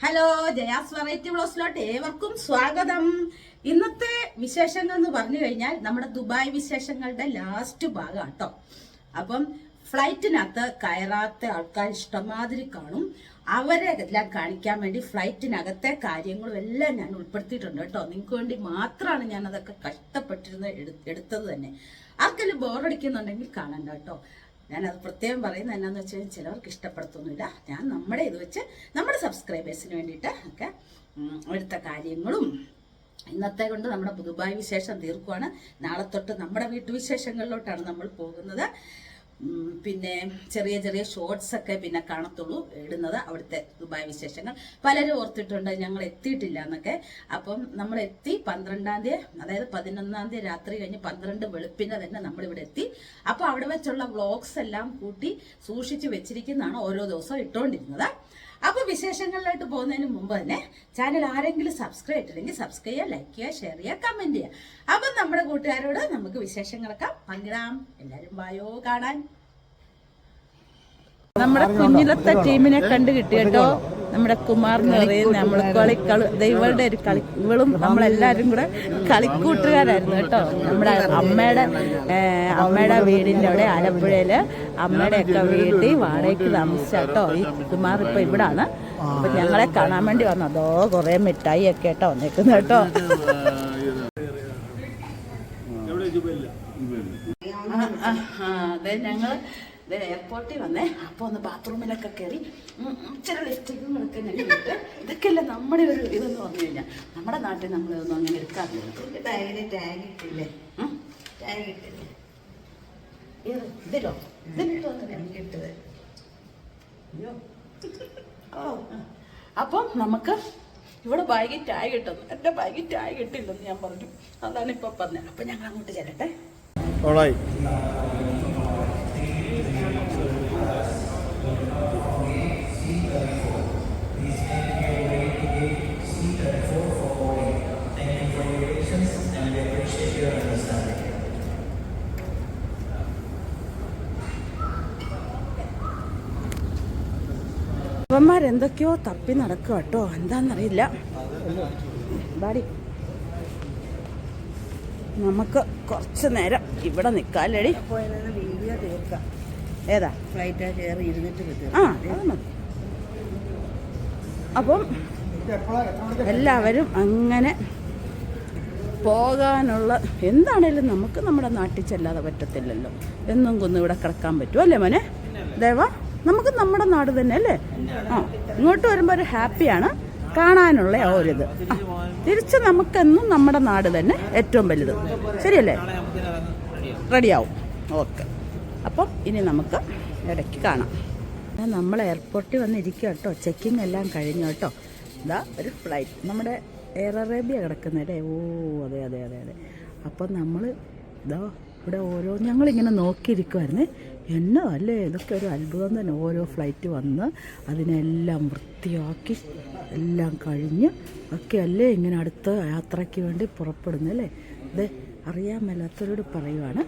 Hello Jaya's variety ബ്ലോസിലോട്ട് ഏവർക്കും സ്വാഗതം. ഇന്നത്തെ വിശേഷങ്ങൾ എന്ന് പറഞ്ഞു കഴിഞ്ഞാൽ നമ്മുടെ ദുബായ് വിശേഷങ്ങളുടെ ലാസ്റ്റ് ഭാഗമാണ് കേട്ടോ അപ്പം ഫ്ലൈറ്റിനകത്ത് കയറാത്ത ആൾക്കാർ ഇഷ്ടമാതിരി കാണും. അവരെ എല്ലാം കാണിക്കാൻ വേണ്ടി ഫ്ലൈറ്റിനകത്തെ കാര്യങ്ങളും എല്ലാം ഞാൻ ഉൾപ്പെടുത്തിയിട്ടുണ്ട് കേട്ടോ നിങ്ങൾക്ക് വേണ്ടി മാത്രമാണ് ഞാൻ അതൊക്കെ കഷ്ടപ്പെട്ടിരുന്നത് എടു- എടുത്തത് തന്നെ. ആർക്കെല്ലാം ബോറടിക്കുന്നുണ്ടെങ്കിൽ കാണണ്ട കേട്ടോ ഞാനത് പ്രത്യേകം പറയുന്നത് എന്നാന്ന് വെച്ച് കഴിഞ്ഞാൽ ചിലവർക്ക് ഇഷ്ടപ്പെടുത്തൊന്നുമില്ല. ഞാൻ നമ്മുടെ ഇത് വെച്ച് നമ്മുടെ സബ്സ്ക്രൈബേഴ്സിന് വേണ്ടിയിട്ട് ഒക്കെ എടുത്ത കാര്യങ്ങളും ഇന്നത്തെ കൊണ്ട് നമ്മുടെ ദുബായ് വിശേഷം തീർക്കുവാണ്. നാളെ തൊട്ട് നമ്മുടെ വീട്ടുവിശേഷങ്ങളിലോട്ടാണ് നമ്മൾ പോകുന്നത്. പിന്നെ ചെറിയ ചെറിയ ഷോർട്സ് ഒക്കെ പിന്നെ കാണത്തുള്ളൂ ഇടുന്നത് അവിടുത്തെ ദുബായ് വിശേഷങ്ങൾ. പലരും ഓർത്തിട്ടുണ്ട് ഞങ്ങൾ എത്തിയിട്ടില്ല എന്നൊക്കെ. അപ്പം നമ്മൾ എത്തി പന്ത്രണ്ടാം തീയതി അതായത് പതിനൊന്നാം തീയതി രാത്രി കഴിഞ്ഞ് പന്ത്രണ്ട് വെളുപ്പിന് തന്നെ നമ്മൾ ഇവിടെ എത്തി. അപ്പോൾ അവിടെ വെച്ചുള്ള വ്ളോഗ്സ് എല്ലാം കൂട്ടി സൂക്ഷിച്ച് വെച്ചിരിക്കുന്നതാണ് ഓരോ ദിവസവും ഇട്ടുകൊണ്ടിരുന്നത് അപ്പൊ വിശേഷങ്ങളിലോട്ട് പോകുന്നതിന് മുമ്പ് തന്നെ ചാനൽ ആരെങ്കിലും സബ്സ്ക്രൈബ് ചെയ്തിട്ടില്ലെങ്കിൽ സബ്സ്ക്രൈബ് ചെയ്യുക ലൈക്ക് ചെയ്യുക ഷെയർ ചെയ്യുക കമന്റ് ചെയ്യുക. അപ്പൊ നമ്മുടെ കൂട്ടുകാരോട് നമുക്ക് വിശേഷങ്ങളൊക്കെ പങ്കിടാം. എല്ലാവരും വായോ കാണാൻ. നമ്മുടെ കുഞ്ഞിലത്തെ ടീമിനെ കണ്ടു കിട്ടി കേട്ടോ നമ്മുടെ കുമാർ എന്ന് പറയുന്ന നമ്മൾ കളി കളി ഇവളുടെ ഒരു കളി ഇവളും നമ്മളെല്ലാരും കൂടെ കളിക്കൂട്ടുകാരായിരുന്നു കേട്ടോ. നമ്മുടെ അമ്മയുടെ അമ്മയുടെ വീടിന്റെ അവിടെ ആലപ്പുഴയിൽ അമ്മയുടെ ഒക്കെ വീട്ടിൽ വാടകയ്ക്ക് താമസിച്ച കേട്ടോ. ഈ കുമാർ ഇപ്പൊ ഇവിടാണ്. അപ്പൊ ഞങ്ങളെ കാണാൻ വേണ്ടി വന്നു. അതോ കുറേ മിഠായി ഒക്കെ കേട്ടോ വന്നേക്കുന്നു കേട്ടോ. അതെ ഞങ്ങൾ എയർപോർട്ടിൽ വന്നേ. അപ്പോൾ ഒന്ന് ബാത്റൂമിലൊക്കെ കയറി ചില ലിപ്സ്റ്റിക്കുകളൊക്കെ ഞങ്ങൾ ഇട്ട് ഇതൊക്കെയല്ലേ നമ്മുടെ ഒരു ഇതെന്ന് പറഞ്ഞു കഴിഞ്ഞാൽ നമ്മുടെ നാട്ടിൽ നമ്മളൊന്നും അങ്ങനെ എടുക്കാറില്ല. ടാഗ് ഇട്ടില്ലേ? ഉം. ടാഗ് ഇട്ടില്ലേ? ഏത്? ഇതിലോ? ഇതിലിട്ടോ എനിക്ക് ഇട്ടത്. അയ്യോ. ഓ അപ്പം നമുക്ക് ഇവിടെ ബാഗിൽ ടാഗ് കിട്ടുന്നു എന്റെ ബാഗിൽ ടാഗ് കിട്ടില്ലെന്ന് ഞാൻ പറഞ്ഞു. അതാണ് ഇപ്പൊ പറഞ്ഞത്. അപ്പം ഞങ്ങൾ അങ്ങോട്ട് ചെല്ലട്ടെ. ഓളായി അവന്മാരെന്തൊക്കെയോ തപ്പി നടക്കുക കേട്ടോ. എന്താന്നറിയില്ല. നമുക്ക് കുറച്ച് നേരം ഇവിടെ നിൽക്കാലടി വീഡിയോ തീർക്കാം. ഏതാ? ഫ്ലൈറ്റ് കയറി ഇരുന്നിട്ട് കിട്ടും ആ അത് മതി. അപ്പം എല്ലാവരും അങ്ങനെ പോകാനുള്ള എന്താണേലും നമുക്ക് നമ്മുടെ നാട്ടിൽ ചെല്ലാതെ പറ്റത്തില്ലല്ലോ. എന്നും കുന്നും ഇവിടെ കിടക്കാൻ പറ്റും അല്ലേ മോനെ? ദേവ നമുക്ക് നമ്മുടെ നാട് തന്നെ അല്ലേ? ആ ഇങ്ങോട്ട് വരുമ്പോൾ ഒരു ഹാപ്പിയാണ് കാണാനുള്ള ആ ഒരിത് തിരിച്ച് നമുക്കെന്നും നമ്മുടെ നാട് തന്നെ ഏറ്റവും വലുത്. ശരിയല്ലേ? റെഡിയാവും. ഓക്കെ. അപ്പം ഇനി നമുക്ക് ഇടയ്ക്ക് കാണാം. നമ്മൾ എയർപോർട്ടിൽ വന്നിരിക്കുക കേട്ടോ ചെക്കിംഗ് എല്ലാം കഴിഞ്ഞു കേട്ടോ ഇതാ ഒരു ഫ്ലൈറ്റ് നമ്മുടെ എയർ അറേബ്യ കിടക്കുന്നല്ലേ ഓ അതെ അതെ അതെ അതെ. അപ്പം നമ്മൾ ഇതാ ഇവിടെ ഓരോ ഞങ്ങളിങ്ങനെ നോക്കിയിരിക്കുമായിരുന്നു എന്നോ അല്ലേ? ഇതൊക്കെ ഒരു അത്ഭുതം തന്നെ. ഓരോ ഫ്ലൈറ്റ് വന്ന് അതിനെല്ലാം വൃത്തിയാക്കി എല്ലാം കഴിഞ്ഞ് ഒക്കെ അല്ലേ ഇങ്ങനെ അടുത്ത യാത്രയ്ക്ക് വേണ്ടി പുറപ്പെടുന്നല്ലേ ഇത് അറിയാൻ മേലാത്തവരോട് പറയുവാണ്.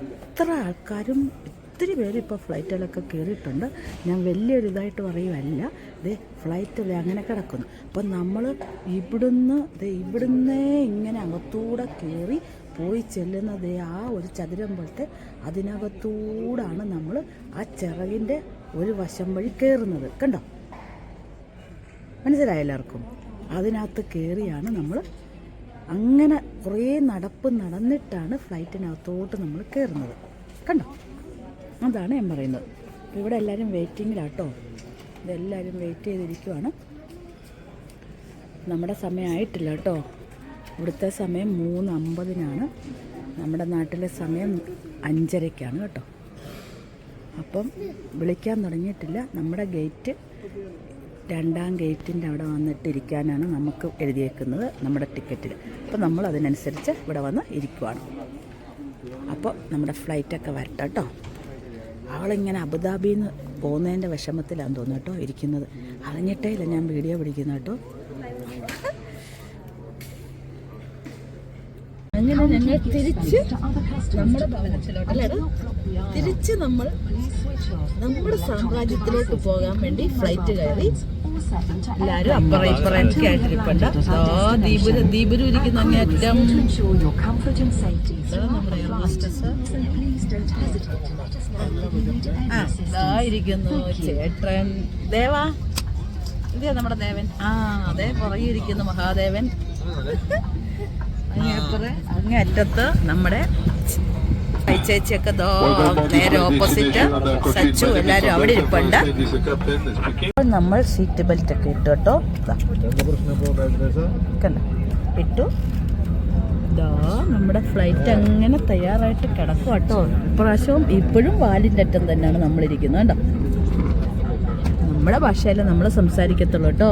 എത്ര ആൾക്കാരും ഒത്തിരി പേര് ഇപ്പോൾ ഫ്ലൈറ്റിലൊക്കെ കയറിയിട്ടുണ്ട് ഞാൻ വലിയൊരു ഇതായിട്ട് പറയുമല്ല ദേ ഫ്ലൈറ്റ് ദേ അങ്ങനെ കിടക്കുന്നു. അപ്പം നമ്മൾ ഇവിടുന്ന് ദേ ഇവിടുന്നേ ഇങ്ങനെ അകത്തൂടെ കയറി പോയി ചെല്ലുന്നത് ആ ഒരു ചതുരം പോലത്തെ അതിനകത്തൂടാണ് നമ്മൾ ആ ചിറകിന്റെ ഒരു വശം വഴി കയറുന്നത് കണ്ടോ? മനസ്സിലായ എല്ലാവർക്കും? അതിനകത്ത് കയറിയാണ് നമ്മൾ അങ്ങനെ കുറേ നടപ്പ് നടന്നിട്ടാണ് ഫ്ലൈറ്റിനകത്തോട്ട് നമ്മൾ കയറുന്നത്. കണ്ടോ? അതാണ് ഞാൻ പറയുന്നത്. ഇവിടെ എല്ലാവരും വെയിറ്റിങ്ങിലാട്ടോ. ഇതെല്ലാവരും വെയിറ്റ് ചെയ്തിരിക്കുവാണ്. നമ്മുടെ സമയമായിട്ടില്ല കേട്ടോ. ഇവിടുത്തെ സമയം മൂന്ന് അമ്പതിനാണ്. നമ്മുടെ നാട്ടിലെ സമയം അഞ്ചരയ്ക്കാണ് കേട്ടോ. അപ്പം വിളിക്കാൻ തുടങ്ങിയിട്ടില്ല. നമ്മുടെ ഗേറ്റ് രണ്ടാം ഗേറ്റിന്റെ അവിടെ വന്നിട്ട് ഇരിക്കാനാണ് നമുക്ക് എഴുതിയേക്കുന്നത് നമ്മുടെ ടിക്കറ്റിൽ. അപ്പോൾ നമ്മൾ അതിനനുസരിച്ച് ഇവിടെ വന്ന് ഇരിക്കുവാണ്. അപ്പോൾ നമ്മുടെ ഫ്ലൈറ്റൊക്കെ വരട്ടെ കേട്ടോ. അവളിങ്ങനെ അബുദാബിയിൽ നിന്ന് പോകുന്നതിന്റെ വിഷമത്തിലാണെന്ന് തോന്നുന്നു കേട്ടോ ഇരിക്കുന്നത്. അറിഞ്ഞിട്ടേ ഇല്ല ഞാൻ വീഡിയോ പിടിക്കുന്നത് കേട്ടോ. അങ്ങനെ ഞങ്ങൾ തിരിച്ച് നമ്മുടെ ഭവനത്തിലോട്ട് അല്ലേ? തിരിച്ച് നമ്മൾ നമ്മുടെ സാമ്രാജ്യത്തിലോട്ട് പോകാൻ വേണ്ടി ഫ്ലൈറ്റ് കയറി എല്ലാരും അപ്പറ ഇപ്പറൊക്കെ ആയിട്ടിരിപ്പുണ്ട്. ദീപുര ദീപുരു ഇരിക്കുന്ന അങ്ങേറ്റം നമ്മുടെ എയർ ഹോസ്റ്റസ്. ആ, ഇരിക്കുന്നു ചേട്ടൻ. ദേവാ ഇതേ നമ്മുടെ ദേവൻ? ആ അതെ പുറകെ ഇരിക്കുന്നു മഹാദേവൻ. അങ്ങേപ്പുറം അങ്ങേ അറ്റത്ത് നമ്മുടെ ചേച്ചിയൊക്കെ നേരെ ഓപ്പോസിറ്റ് സച്ചു എല്ലാരും അവിടെ ഇരിപ്പുണ്ട്. നമ്മൾ സീറ്റ് ബെൽറ്റ് ഒക്കെ ഇട്ടു കേട്ടോ. ഇട്ടു. നമ്മുടെ ഫ്ലൈറ്റ് അങ്ങനെ തയ്യാറായിട്ട് കിടക്കും കേട്ടോ. ഇപ്രാവശ്യവും ഇപ്പോഴും വാലിന്റെ അറ്റം തന്നെയാണ് നമ്മളിരിക്കുന്നത്. കേട്ടോ നമ്മുടെ ഭാഷയിൽ നമ്മൾ സംസാരിക്കത്തുള്ളൂ കേട്ടോ.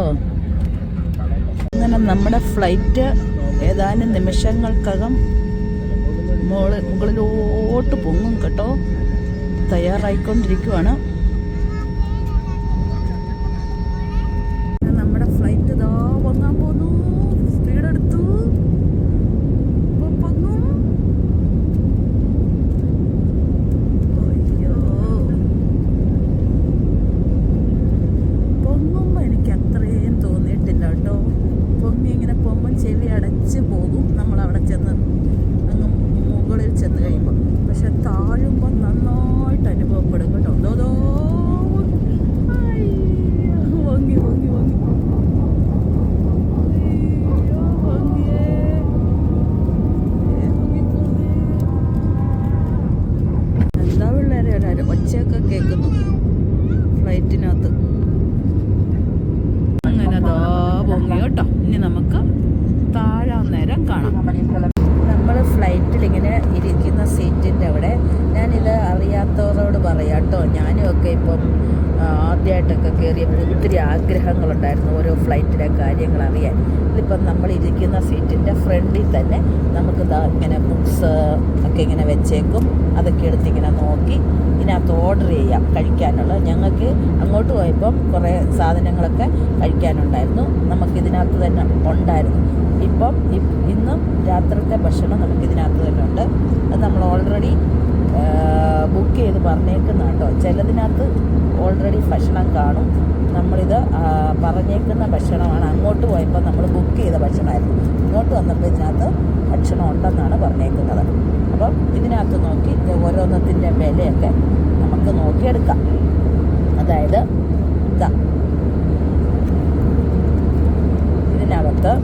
അങ്ങനെ നമ്മുടെ ഫ്ലൈറ്റ് ഏതാനും നിമിഷങ്ങൾക്കകം മുകളിലോട്ട് പൊങ്ങും കേട്ടോ. തയ്യാറായിക്കൊണ്ടിരിക്കുവാണ് നമ്മുടെ ഫ്ലൈറ്റ് ഇതാ പൊങ്ങാൻ പോന്നു സ്പീഡ് എടുത്തു ഇപ്പൊ പൊങ്ങും അയ്യോ പൊങ്ങുമ്പോ എനിക്ക് അത്രയും തോന്നിയിട്ടില്ല കേട്ടോ പൊങ്ങി ഇങ്ങനെ പൊങ്ങും ചെവി അടച്ച് പോകും നമ്മൾ അവിടെ ചെന്ന് അങ്ങ് മുകളിൽ ചെന്ന് കഴിയുമ്പോൾ പക്ഷെ താഴുമ്പോൾ നന്നായിട്ട് അനുഭവപ്പെടും കേട്ടോ ദോ ദോ അയ്യോ, പൊങ്ങി പൊങ്ങി പൊങ്ങി അയ്യോ, പൊങ്ങിയേ. ഏ, പൊങ്ങി, പൊങ്ങി. എന്താ പിള്ളേരെ ഒരു ഒച്ചയൊക്കെ കേൾക്കുന്നു ഫ്ലൈറ്റിനകത്ത് അങ്ങനെ ദാ പൊങ്ങി കേട്ടോ ഇനി നമുക്ക് താഴാൻ നമ്മൾ ഫ്ലൈറ്റിൽ ഇങ്ങനെ ഇരിക്കുന്ന സീറ്റിന്റെ അവിടെ ഞാനിത് അറിയാത്തവരോട് പറയാം കേട്ടോ. ഞാനും ഒക്കെ ഇപ്പം ആദ്യമായിട്ടൊക്കെ കയറിയപ്പോൾ ഒത്തിരി ആഗ്രഹങ്ങളുണ്ടായിരുന്നു ഓരോ ഫ്ലൈറ്റിലെ കാര്യങ്ങൾ അറിയാൻ. ഇതിപ്പം നമ്മൾ ഇരിക്കുന്ന സീറ്റിന്റെ ഫ്രണ്ടിൽ തന്നെ നമുക്ക് ഇങ്ങനെ ബുക്സ് ഒക്കെ ഇങ്ങനെ വെച്ചേക്കും. അതൊക്കെ എടുത്ത് ഇങ്ങനെ നോക്കി ഇതിനകത്ത് ഓർഡർ ചെയ്യാം കഴിക്കാനുള്ള. ഞങ്ങൾക്ക് അങ്ങോട്ട് പോയപ്പം കുറേ സാധനങ്ങളൊക്കെ കഴിക്കാനുണ്ടായിരുന്നു. നമുക്ക് ഇതിനകത്ത് തന്നെ ഉണ്ടായിരുന്നു. ഇപ്പം ഇന്ന് രാത്രിത്തെ ഭക്ഷണം നമുക്ക് ഇതിനകത്ത് തന്നെ ഉണ്ട്. അത് നമ്മൾ ഓൾറെഡി ബുക്ക് ചെയ്ത് പറഞ്ഞേക്കുന്ന കേട്ടോ ചിലതിനകത്ത് ഓൾറെഡി ഭക്ഷണം കാണും. നമ്മളിത് പറഞ്ഞേക്കുന്ന ഭക്ഷണമാണ്. അങ്ങോട്ട് പോയപ്പോൾ നമ്മൾ ബുക്ക് ചെയ്ത ഭക്ഷണമായിരുന്നു. ഇങ്ങോട്ട് വന്നപ്പോൾ ഇതിനകത്ത് ഭക്ഷണം ഉണ്ടെന്നാണ് പറഞ്ഞേക്കുന്നത്. അപ്പം ഇതിനകത്ത് നോക്കി ഓരോന്നത്തിന്റെ വിലയൊക്കെ നമുക്ക് നോക്കിയെടുക്കാം. അതായത് ഇതാ ഇതിനകത്ത്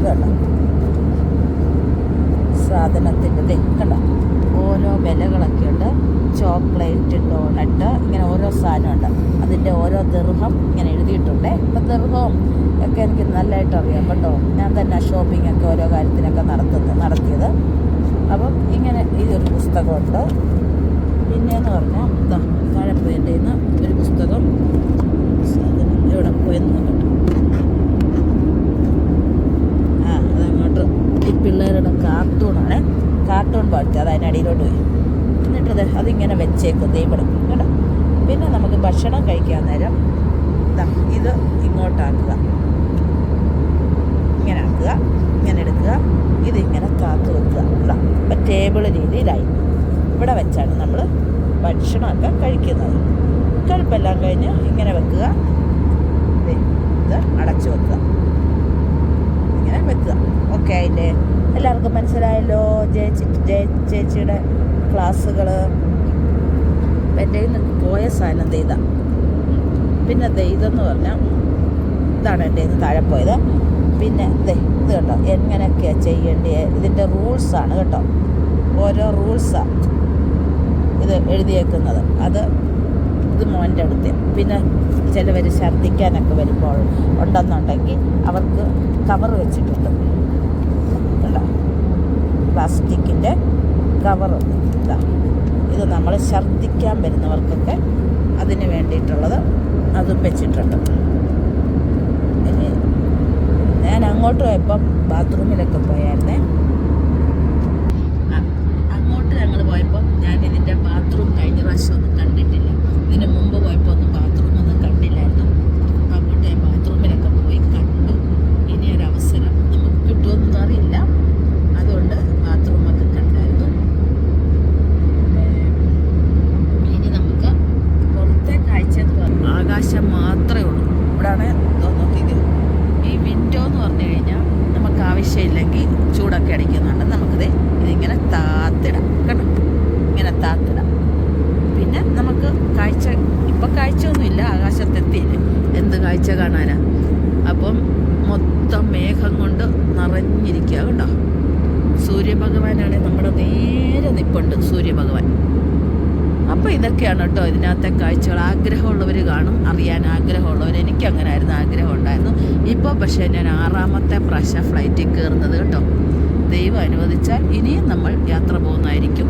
ഇതുണ്ട് സാധനത്തിന്റെ കണ്ട കണ്ടോ ഓരോ വിലകളൊക്കെ ഉണ്ട്. ചോക്ലേറ്റ് ഡോണട്ട് ഇങ്ങനെ ഓരോ സാധനമുണ്ട് അതിന്റെ ഓരോ ദീർഘം ഇങ്ങനെ എഴുതിയിട്ടുണ്ട്. ഇപ്പം ദീർഘവും ഒക്കെ എനിക്ക് നല്ലതായിട്ട് അറിയാം കേട്ടോ. ഞാൻ തന്നെ ഷോപ്പിംഗ് ഒക്കെ ഓരോ കാര്യത്തിനൊക്കെ നടത്തുന്നത് നടത്തിയത്. അപ്പം ഇങ്ങനെ ഇതൊരു പുസ്തകമുണ്ട്. പിന്നെയെന്ന് പറഞ്ഞാൽ താഴെപ്പോയന്റെ നിന്ന് ഒരു പുസ്തകം. എവിടെ പോയെന്ന് നോക്കട്ടെ ആ അതങ്ങോട്ട് ഈ പിള്ളേരുടെ കാർട്ടൂണാണ് കാർട്ടൂൺ പാട്ട് അത് അതിനടിയിലോട്ട് പോയി എന്നിട്ടത് അത് അതിങ്ങനെ വെച്ചേക്കും ദൈവം കേട്ടോ. പിന്നെ നമുക്ക് ഭക്ഷണം കഴിക്കാൻ നേരം ഇത് ഇങ്ങോട്ടാക്കുക. ഇങ്ങനെ ആക്കുക ഇങ്ങനെ എടുക്കുക. ഇതിങ്ങനെ കാത്തു വെക്കുക. ഇപ്പം ടേബിൾ രീതിയിലായി. ഇവിടെ വെച്ചാണ് നമ്മൾ ഭക്ഷണമൊക്കെ കഴിക്കുന്നത്. കഴിപ്പെല്ലാം കഴിഞ്ഞ് ഇങ്ങനെ വെക്കുക. ഇത് അടച്ചു വെക്കുക. ഇങ്ങനെ വെക്കുക. ഓക്കെ ആയില്ലേ? എല്ലാവർക്കും മനസ്സിലായല്ലോ? ചേച്ചി ജയ ചേച്ചിയുടെ ക്ലാസ്സുകൾ. എന്റെ നിന്ന് പോയ സാധനം ദേ ഇതാ. പിന്നെ ദേ ഇതെന്ന് പറഞ്ഞാൽ ഇതാണ് എന്റെ ഇന്ന് താഴെ പോയത്. പിന്നെ ദേ ഇത് കേട്ടോ എങ്ങനെയൊക്കെയാണ് ചെയ്യേണ്ടത്? ഇതിന്റെ റൂൾസാണ് കേട്ടോ. ഓരോ റൂൾസാണ് ഇത് എഴുതിയേക്കുന്നത്. അത് ഇത് മോന്റെ അടുത്ത്. പിന്നെ ചിലവർ ഛർദ്ദിക്കാനൊക്കെ വരുമ്പോൾ ഉണ്ടെന്നുണ്ടെങ്കിൽ അവർക്ക് കവർ വെച്ചിട്ടുണ്ട്. പ്ലാസ്റ്റിക്കിന്റെ കവർ ഇതാ. ഇത് നമ്മൾ ഛർദ്ദിക്കാൻ വരുന്നവർക്കൊക്കെ അതിന് വേണ്ടിയിട്ടുള്ളത് അത് വെച്ചിട്ടുണ്ട്. ഞാൻ അങ്ങോട്ട് പോയപ്പം ബാത്റൂമിലൊക്കെ പോയായിരുന്നേ. അങ്ങോട്ട് ഞങ്ങൾ പോയപ്പോൾ ഞാൻ ഇതിന്റെ ബാത്റൂം കഴിഞ്ഞ പ്രാവശ്യം ഒന്നും കണ്ടിട്ടില്ല. ഇതിന് മുമ്പ് പോയപ്പോൾ ഒന്നും കണ്ടില്ലായിരുന്നു അപ്പം അങ്ങോട്ട് ഞാൻ ബാത്റൂമിലൊക്കെ പോയി കണ്ടു ഇനി ഒരു അവസരം നമുക്ക് കിട്ടുമെന്നൊന്നും അറിയില്ല അതുകൊണ്ട് ബാത്റൂമൊക്കെ കണ്ടായിരുന്നു ഏഹ് ഇനി നമുക്ക് പുറത്തെ കാഴ്ച എന്ന് പറഞ്ഞാൽ ആകാശം മാത്രമേ ഉള്ളൂ പറഞ്ഞു കഴിഞ്ഞാൽ നമുക്ക് ആവശ്യമില്ലെങ്കിൽ ചൂടൊക്കെ അടിക്കുന്നുണ്ട്. നമുക്കിത് ഇതിങ്ങനെ താത്തിടാം കേട്ടോ. ഇങ്ങനെ താത്തിടാം. പിന്നെ നമുക്ക് കാഴ്ച ഇപ്പം കാഴ്ചയൊന്നുമില്ല ആകാശത്തെത്തിയില്ല? എന്ത് കാഴ്ച കാണാനാ? അപ്പം മൊത്തം മേഘം കൊണ്ട് നിറഞ്ഞിരിക്കുക കേട്ടോ. സൂര്യഭഗവാനാണ് നമ്മുടെ നേരെ നിപ്പുണ്ട് സൂര്യഭഗവാൻ. അപ്പോൾ ഇതൊക്കെയാണ് കേട്ടോ ഇതിനകത്തെ കാഴ്ചകൾ. ആഗ്രഹമുള്ളവർ കാണും അറിയാൻ ആഗ്രഹമുള്ളവർ എനിക്ക് അങ്ങനെ ആയിരുന്നു ആഗ്രഹം ഉണ്ടായിരുന്നു ഇപ്പോൾ പക്ഷേ ഞാൻ ആറാമത്തെ പ്രാവശ്യം ഫ്ലൈറ്റിൽ കയറുന്നത് കേട്ടോ. ദൈവം അനുവദിച്ചാൽ ഇനിയും നമ്മൾ യാത്ര പോകുന്നതായിരിക്കും.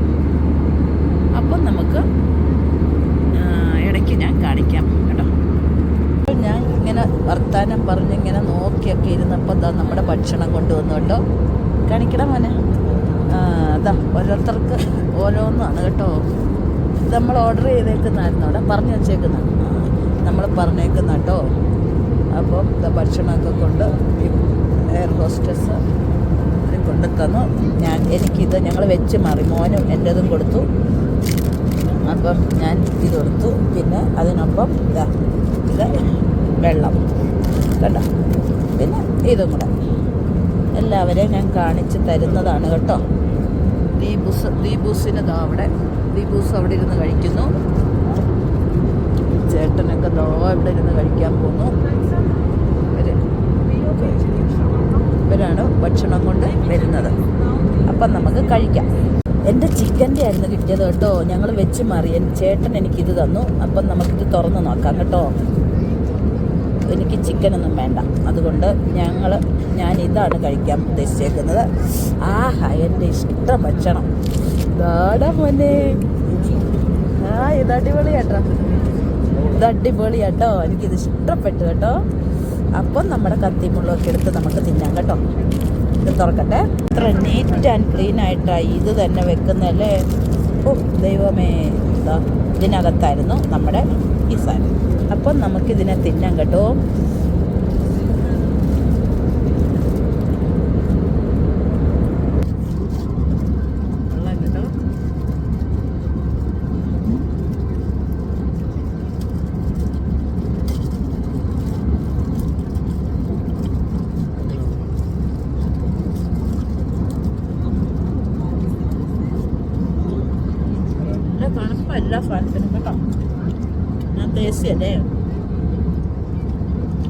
അപ്പം നമുക്ക് ഇടയ്ക്ക് ഞാൻ കാണിക്കാം കേട്ടോ. അപ്പോൾ ഞാൻ ഇങ്ങനെ വർത്താനം പറഞ്ഞ് ഇങ്ങനെ നോക്കിയൊക്കെ ഇരുന്നപ്പോൾ ദാ നമ്മുടെ ഭക്ഷണം കൊണ്ടുവന്നു കേട്ടോ. കാണിക്കണം മോനെ. അതാ ഓരോരുത്തർക്ക് ഓരോന്നാണ് കേട്ടോ. നമ്മൾ ഓർഡർ ചെയ്തേക്കുന്നതായിരുന്നു. അവിടെ പറഞ്ഞു വെച്ചേക്കുന്നതാണ്. നമ്മൾ പറഞ്ഞേക്കുന്ന കേട്ടോ. അപ്പം ദാ ഭക്ഷണമൊക്കെ കൊണ്ട് എയർ ഹോസ്റ്റസ് കൊണ്ട് തന്നു. ഞാൻ എനിക്കിത് ഞങ്ങൾ വെച്ച് മാറി. മോനും എന്റെതും കൊടുത്തു. അപ്പം ഞാൻ ഇത് കൊടുത്തു. പിന്നെ അതിനൊപ്പം ഇതാ ഇത് വെള്ളം. കേട്ടോ പിന്നെ ഇതും കൂടെ. എല്ലാവരെയും ഞാൻ കാണിച്ച് തരുന്നതാണ് കേട്ടോ. ദീപൂസ് ദീപൂസിന് അവിടെ ദീപൂസ് അവിടെ ഇരുന്ന് കഴിക്കുന്നു. ചേട്ടനൊക്കെ ദോ ഇവിടെ ഇരുന്ന് കഴിക്കാൻ പോകുന്നു ഇവർ ഇവരാണ് ഭക്ഷണം കൊണ്ട് വരുന്നത്. അപ്പം നമുക്ക് കഴിക്കാം. എന്റെ ചിക്കന്റെ ആയിരുന്നു കിട്ടിയത് കേട്ടോ. ഞങ്ങൾ വെച്ച് മാറി. ചേട്ടൻ എനിക്കിത് തന്നു. അപ്പം നമുക്കിത് തുറന്ന് നോക്കാം കേട്ടോ. എനിക്ക് ചിക്കനൊന്നും വേണ്ട. അതുകൊണ്ട് ഞങ്ങൾ ഞാൻ ഇതാണ് കഴിക്കാൻ ഉദ്ദേശിച്ചേക്കുന്നത്. ആഹാ എന്റെ ഇഷ്ട ഭക്ഷണം. ഇതാടാ മോനെ. ആ ഇത് അടിപൊളിയാട്ടോ. ഇത് അടിപൊളിയാട്ടോ എനിക്കിത് ഇഷ്ടപ്പെട്ടു കേട്ടോ. അപ്പം നമ്മുടെ കത്തിമുള്ളൊക്കെ എടുത്ത് നമുക്ക് തിന്നാം കേട്ടോ. ഇത് തുറക്കട്ടെ. ഇത്ര നീറ്റ് ആൻഡ് ക്ലീൻ ആയിട്ടാണ് ഇത് തന്നെ വെക്കുന്നല്ലേ? ഓ ദൈവമേ. എന്താ ഇതിനകത്തായിരുന്നു നമ്മുടെ ഈ സാധനം. അപ്പം നമുക്കിതിനെ തിന്നാം കേട്ടോ. തണുപ്പ എല്ലാ സാധനത്തിനും കേട്ടോ ഞാൻ ദേശീയല്ലേ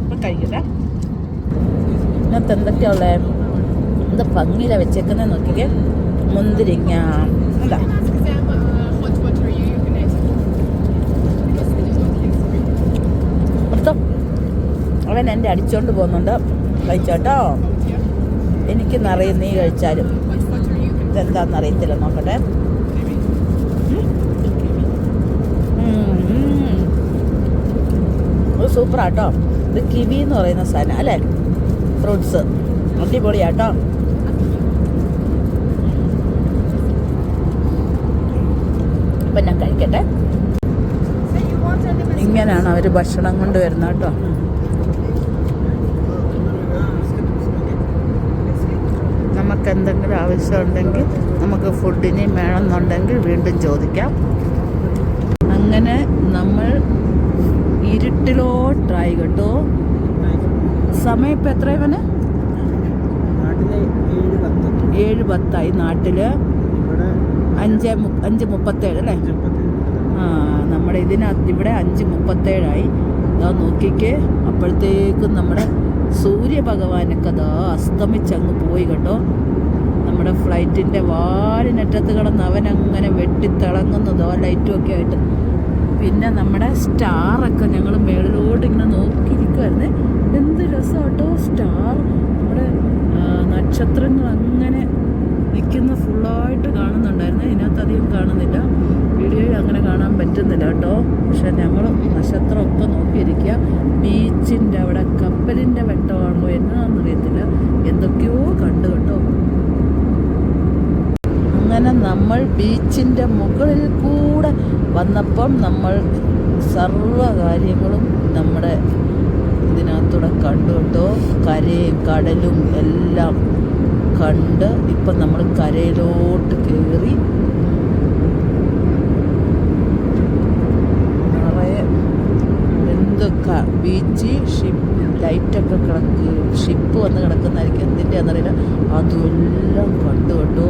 ഇപ്പം കഴിക്കട്ടെ. ഇതിനകത്ത് എന്തൊക്കെയാ ഉള്ളേ? എന്താ ഭംഗിയില വെച്ചേക്കുന്നത് നോക്കിക്കേ. മുന്തിരിങ്ങ. എന്താ അവൻ എന്റെ അടിച്ചോണ്ട് പോകുന്നുണ്ട്. കഴിച്ചോട്ടോ. എനിക്ക് നിറയും നീ കഴിച്ചാലും. ഇതെന്താണെന്ന് അറിയത്തില്ല. നോക്കട്ടെ. സൂപ്പറാട്ടോ. ഇത് കിവി എന്ന് പറയുന്ന സാധനം അല്ലേ? ഫ്രൂട്ട്സ്. അടിപൊളിയാട്ടോ. അപ്പം ഞാൻ കഴിക്കട്ടെ. ഇങ്ങനെയാണ് അവർ ഭക്ഷണം കൊണ്ടുവരുന്നത് കേട്ടോ നമുക്ക് എന്തെങ്കിലും ആവശ്യമുണ്ടെങ്കിൽ നമുക്ക് ഫുഡിന് വേണമെന്നുണ്ടെങ്കിൽ വീണ്ടും ചോദിക്കാം അങ്ങനെ നമ്മൾ ഇരുട്ടിലോട്ടായി കേട്ടോ സമയം ഇപ്പം എത്ര ഇവന്? നാട്ടിലെ ഏഴ് പത്ത്. ഏഴ് പത്തായി നാട്ടിൽ. ഇവിടെ അഞ്ച് അഞ്ച് മുപ്പത്തേഴ് അല്ലേ? ആ നമ്മുടെ ഇതിനകത്ത് ഇവിടെ അഞ്ച് മുപ്പത്തേഴായി. ഇതാ നോക്കിക്കേ. അപ്പോഴത്തേക്കും നമ്മുടെ സൂര്യഭഗവാനൊക്കെ അതാ അസ്തമിച്ചങ്ങ് പോയി കേട്ടോ. നമ്മുടെ ഫ്ലൈറ്റിന്റെ വാലിനറ്റത്ത് കിടന്ന് അവനങ്ങനെ വെട്ടിത്തിളങ്ങുന്നതോ ലൈറ്റും ഒക്കെ ആയിട്ട്. പിന്നെ നമ്മുടെ സ്റ്റാറൊക്കെ ഞങ്ങൾ മേളിലോട്ട് ഇങ്ങനെ നോക്കിയിരിക്കുമായിരുന്നു എന്ത് രസമാട്ടോ സ്റ്റാർ നമ്മുടെ നക്ഷത്രങ്ങൾ അങ്ങനെ നിൽക്കുന്ന ഫുള്ളായിട്ട് കാണുന്നുണ്ടായിരുന്നു. ഇതിനകത്ത് അധികം കാണുന്നില്ല. വീഡിയോയിൽ അങ്ങനെ കാണാൻ പറ്റുന്നില്ല കേട്ടോ. പക്ഷെ ഞങ്ങൾ നക്ഷത്രമൊക്കെ നോക്കിയിരിക്കുക. ബീച്ചിന്റെ അവിടെ കപ്പലിന്റെ വെട്ടമാണോ എന്നാണെന്നറിയത്തില്ല എന്തൊക്കെയോ കണ്ടു കേട്ടോ. അങ്ങനെ നമ്മൾ ബീച്ചിന്റെ മുകളിൽ കൂടെ വന്നപ്പം നമ്മൾ സർവ കാര്യങ്ങളും നമ്മുടെ ഇതിനകത്തൂടെ കണ്ടു കേട്ടോ. കരയും കടലും എല്ലാം കണ്ട് ഇപ്പം നമ്മൾ കരയിലോട്ട് കയറി നിറയെ എന്തൊക്കെ ബീച്ച് ഷിപ്പ് ലൈറ്റൊക്കെ കിടക്കുക ഷിപ്പ് വന്ന് കിടക്കുന്നതായിരിക്കും എന്തിന്റെ എന്നറിയില്ല. അതെല്ലാം കണ്ടു കേട്ടോ.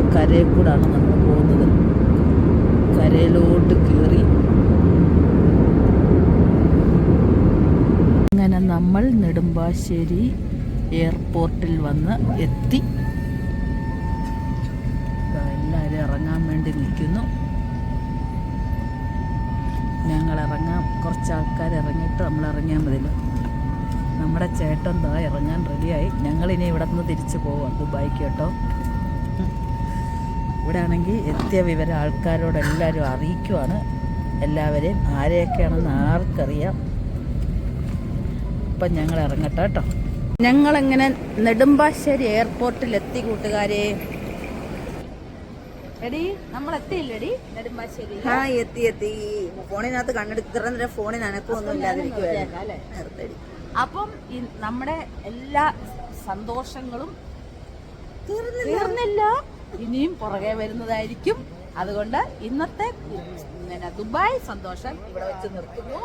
ഇപ്പം കരയിൽ കൂടാണ് നമ്മൾ പോകുന്നത്. കരയിലോട്ട് കയറി അങ്ങനെ നമ്മൾ നെടുമ്പാശ്ശേരി എയർപോർട്ടിൽ വന്ന് എത്തി. എല്ലാവരും ഇറങ്ങാൻ വേണ്ടി നിൽക്കുന്നു. ഞങ്ങൾ ഇറങ്ങാം. കുറച്ച് ആൾക്കാർ ഇറങ്ങിയിട്ട് നമ്മൾ ഇറങ്ങിയാൽ മതിയല്ലോ നമ്മുടെ ചേട്ടൻ ദാ ഇറങ്ങാൻ റെഡിയായി ഞങ്ങളിനി ഇവിടെ നിന്ന് തിരിച്ചു പോവാം. ദുബായിക്ക് കേട്ടോ. ഇവിടെ ആണെങ്കിൽ എത്തിയ വിവരം ആൾക്കാരോട് എല്ലാവരും അറിയിക്കുവാണ്. എല്ലാവരെയും ആരെയൊക്കെയാണെന്ന് ആർക്കറിയാം. അപ്പം ഞങ്ങൾ ഇറങ്ങട്ടെ കേട്ടോ. ഞങ്ങളെങ്ങനെ നെടുമ്പാശ്ശേരി എയർപോർട്ടിൽ എത്തി കൂട്ടുകാരെ? എടി നമ്മൾ എത്തിയില്ലടി നെടുമ്പാശ്ശേരി. ആ എത്തി എത്തി. ഫോണിനകത്ത് കണ്ണെടുത്ത് നേരം ഫോണിന് അനക്കമൊന്നും ഇല്ലാതിരിക്കുവായിരുന്നു. അപ്പം നമ്മുടെ എല്ലാ സന്തോഷങ്ങളും തീർന്നില്ല? ഇനിയും പുറകെ വരുന്നതായിരിക്കും. അതുകൊണ്ട് ഇന്നത്തെ പിന്നെ ദുബായ് സന്തോഷം ഇവിടെ വെച്ച് നിർത്തുന്നു.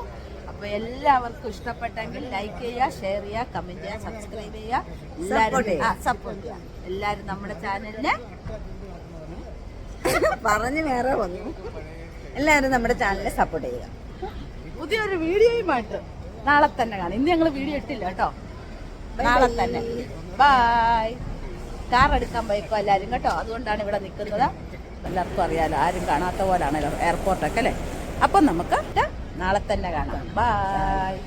അപ്പൊ എല്ലാവർക്കും ഇഷ്ടപ്പെട്ടെങ്കിൽ ലൈക്ക് ചെയ്യുക ഷെയർ ചെയ്യുക കമന്റ് ചെയ്യുക സബ്സ്ക്രൈബ് ചെയ്യുക. എല്ലാവരും. സപ്പോർട്ട് ചെയ്യുക. എല്ലാവരും നമ്മുടെ ചാനലിനെ പറഞ്ഞു വേറെ വന്നു. എല്ലാവരും നമ്മുടെ ചാനലിനെ സപ്പോർട്ട് ചെയ്യുക. പുതിയൊരു വീഡിയോയുമായിട്ട് നാളെ തന്നെ കാണാം. ഇന്ന് ഞങ്ങൾ വീഡിയോ ഇട്ടില്ല കേട്ടോ. നാളെ തന്നെ. ബായ് കാർ എടുക്കാൻ പോയിക്കോ എല്ലാവരും കേട്ടോ അതുകൊണ്ടാണ് ഇവിടെ നിൽക്കുന്നത്. എല്ലാവർക്കും അറിയാലോ ആരും കാണാത്ത പോലാണല്ലോ എയർപോർട്ടൊക്കെ അല്ലേ? അപ്പം നമുക്ക് നാളെ തന്നെ കാണാം. ബായ്